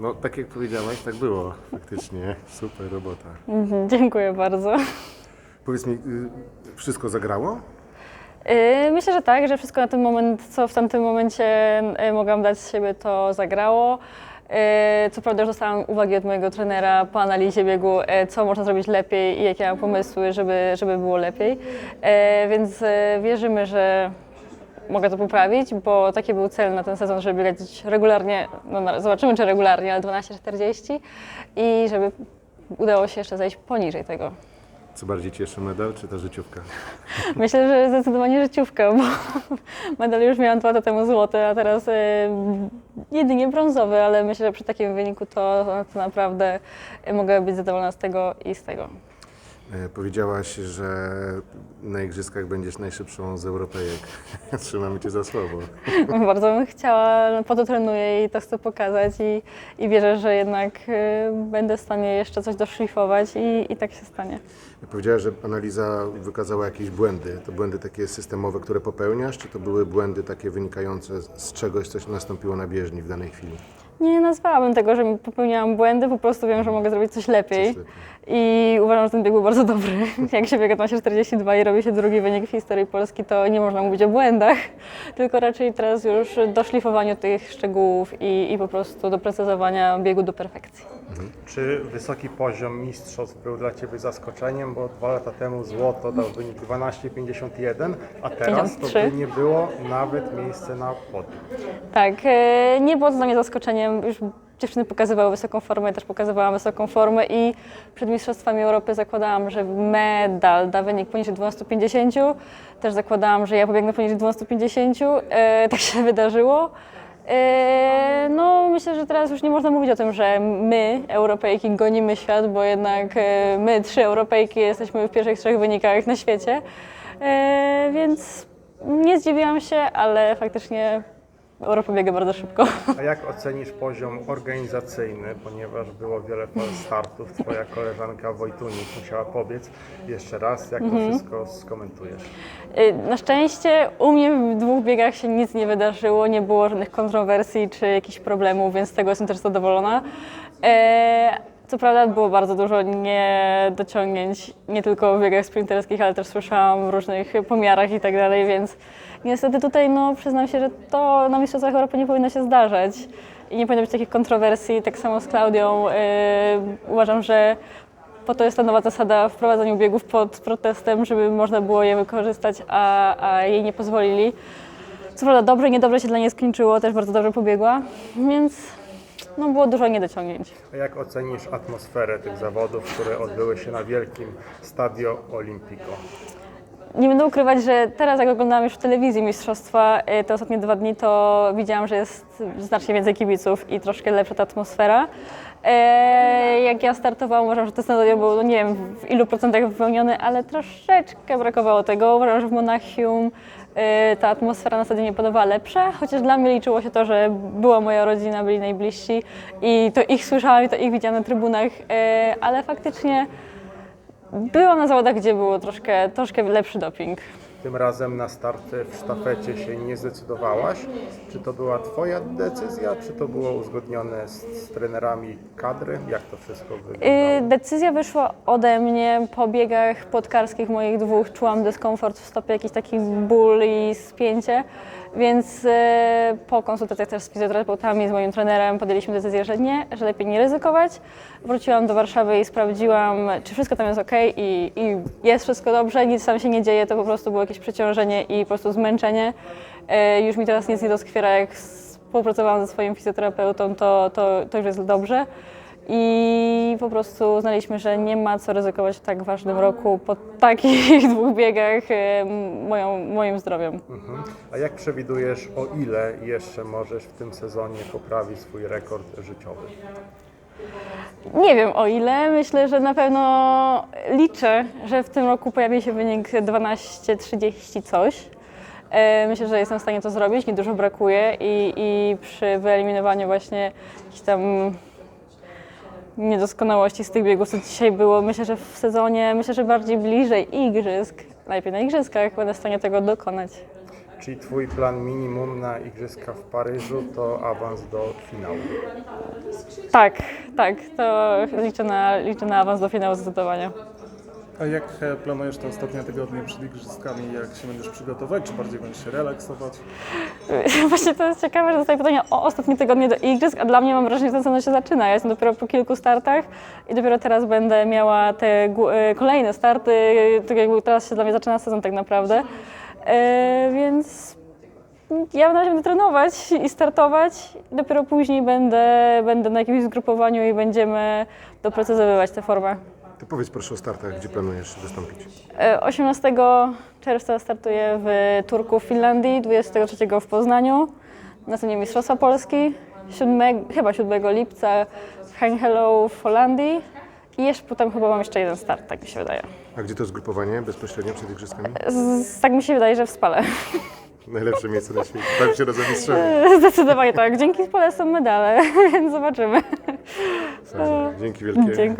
No tak jak powiedziałaś, tak było faktycznie. Super robota. Mhm, Dziękuję bardzo. Powiedz mi, y, wszystko zagrało? Yy, Myślę, że tak, że wszystko na ten moment, co w tamtym momencie yy, mogłam dać z siebie, to zagrało. Yy, Co prawda już dostałam uwagi od mojego trenera po analizie biegu, yy, co można zrobić lepiej i jakie mam pomysły, żeby, żeby było lepiej. Yy, Więc yy, wierzymy, że mogę to poprawić, bo taki był cel na ten sezon, żeby biegać regularnie, no zobaczymy czy regularnie, ale 12.40 i żeby udało się jeszcze zejść poniżej tego. Co bardziej cieszy, medal czy ta życiówka? Myślę, że zdecydowanie życiówka, bo medal już miałam dwa lata temu złoty, a teraz y, jedynie brązowy, ale myślę, że przy takim wyniku to, to naprawdę mogę być zadowolona z tego i z tego. E, Powiedziałaś, że na igrzyskach będziesz najszybszą z Europejek. Trzymamy cię za słowo. Bardzo bym chciała, no po to trenuję i to chcę pokazać i, i wierzę, że jednak y, będę w stanie jeszcze coś doszlifować i, i tak się stanie. Powiedziałaś, że analiza wykazała jakieś błędy. To błędy takie systemowe, które popełniasz, czy to były błędy takie wynikające z czegoś, coś nastąpiło na bieżni w danej chwili? Nie nazwałabym tego, że popełniałam błędy, po prostu wiem, że mogę zrobić coś lepiej. Coś lepiej. I uważam, że ten bieg był bardzo dobry. Jak się biega 12.42 i robi się drugi wynik w historii Polski, to nie można mówić o błędach, tylko raczej teraz już doszlifowaniu tych szczegółów i, i po prostu doprecyzowania biegu do perfekcji. Czy wysoki poziom mistrzostw był dla Ciebie zaskoczeniem, bo dwa lata temu złoto dał wynik 12,51, a teraz to 53. by nie było nawet miejsce na podium. Tak, e, nie było to dla mnie zaskoczeniem. Już dziewczyny pokazywały wysoką formę, ja też pokazywałam wysoką formę i przed Mistrzostwami Europy zakładałam, że medal da wynik poniżej 12,50. Też zakładałam, że ja pobiegnę poniżej 12,50. E, tak się wydarzyło. E, No, myślę, że teraz już nie można mówić o tym, że my, Europejki, gonimy świat, bo jednak e, my, trzy Europejki, jesteśmy w pierwszych trzech wynikach na świecie. E, Więc nie zdziwiłam się, ale faktycznie Europa biega bardzo szybko. A jak ocenisz poziom organizacyjny, ponieważ było wiele startów, Twoja koleżanka Wojtunik musiała pobiec. Jeszcze raz, jak to wszystko skomentujesz? Y, Na szczęście u mnie w dwóch biegach się nic nie wydarzyło, nie było żadnych kontrowersji czy jakichś problemów, więc z tego jestem też zadowolona. E, Co prawda było bardzo dużo niedociągnięć, nie tylko w biegach sprinterskich, ale też słyszałam w różnych pomiarach i tak dalej, więc niestety tutaj no, przyznam się, że to na Mistrzostwach Europy nie powinno się zdarzać i nie powinno być takich kontrowersji. Tak samo z Klaudią. e, Uważam, że po to jest ta nowa zasada w prowadzeniu biegów pod protestem, żeby można było je wykorzystać, a, a jej nie pozwolili. Co prawda dobrze niedobrze się dla niej skończyło, też bardzo dobrze pobiegła, więc no, było dużo niedociągnięć. A jak ocenisz atmosferę tych zawodów, które odbyły się na wielkim Stadio Olimpico? Nie będę ukrywać, że teraz jak oglądałam już w telewizji mistrzostwa y, te ostatnie dwa dni, to widziałam, że jest znacznie więcej kibiców i troszkę lepsza ta atmosfera. E, Jak ja startowałam, uważam, że to stadion był, no nie wiem w ilu procentach wypełniony, ale troszeczkę brakowało tego. Uważam, że w Monachium y, ta atmosfera na stadionie podobała lepsza, chociaż dla mnie liczyło się to, że była moja rodzina, byli najbliżsi i to ich słyszałam i to ich widziałam na trybunach, e, ale faktycznie byłam na zawodach, gdzie było troszkę, troszkę lepszy doping. Tym razem na start w sztafecie się nie zdecydowałaś. Czy to była Twoja decyzja, czy to było uzgodnione z, z trenerami kadry? Jak to wszystko Y, wyglądało? Decyzja wyszła ode mnie po biegach podkarskich moich dwóch. Czułam dyskomfort w stopie, jakiś taki ból i spięcie, więc y, po konsultacjach też z fizjoterapeutami, z moim trenerem podjęliśmy decyzję, że nie, że lepiej nie ryzykować. Wróciłam do Warszawy i sprawdziłam, czy wszystko tam jest ok i, i jest wszystko dobrze, nic tam się nie dzieje, to po prostu było jakieś przeciążenie i po prostu zmęczenie. Y, Już mi teraz nic nie doskwiera, jak współpracowałam ze swoim fizjoterapeutą, to, to, to już jest dobrze. I po prostu uznaliśmy, że nie ma co ryzykować w tak ważnym roku po takich dwóch biegach e, moją, moim zdrowiem. Mhm. A jak przewidujesz, o ile jeszcze możesz w tym sezonie poprawić swój rekord życiowy? Nie wiem o ile, myślę, że na pewno liczę, że w tym roku pojawi się wynik 12.30 coś. E, Myślę, że jestem w stanie to zrobić, niedużo brakuje i, i przy wyeliminowaniu właśnie jakichś tam niedoskonałości z tych biegów, co dzisiaj było, myślę, że w sezonie, myślę, że bardziej bliżej igrzysk, najlepiej na igrzyskach, będę w stanie tego dokonać. Czyli twój plan minimum na Igrzyska w Paryżu to awans do finału. Tak, tak, to liczę na, liczę na awans do finału zdecydowanie. A jak e, planujesz te ostatnie tygodnie przed igrzyskami? Jak się będziesz przygotować? Czy bardziej będziesz się relaksować? Właśnie to jest ciekawe, że dostaję pytania o ostatnie tygodnie do igrzysk, a dla mnie mam wrażenie, że ten sezon się zaczyna. Ja jestem dopiero po kilku startach i dopiero teraz będę miała te e, kolejne starty, tak jakby teraz się dla mnie zaczyna sezon tak naprawdę. E, więc ja na razie będę trenować i startować. Dopiero później będę, będę na jakimś zgrupowaniu i będziemy doprecyzowywać tę formę. To powiedz proszę o startach, gdzie planujesz wystąpić. E, 18 czerwca startuję w Turku w Finlandii, 23 w Poznaniu, następnie Mistrzostwa Polski, 7, chyba 7 lipca w Hengelo w Holandii i jeszcze potem chyba mam jeszcze jeden start, tak mi się wydaje. A gdzie to zgrupowanie bezpośrednio przed igrzyskami? Z, tak mi się wydaje, że w Spale. Najlepsze miejsce na świecie. Tam się rozemistrzowie. Zdecydowanie tak. Dzięki Spale są medale, więc zobaczymy. Dzięki wielkie. Dziękuję.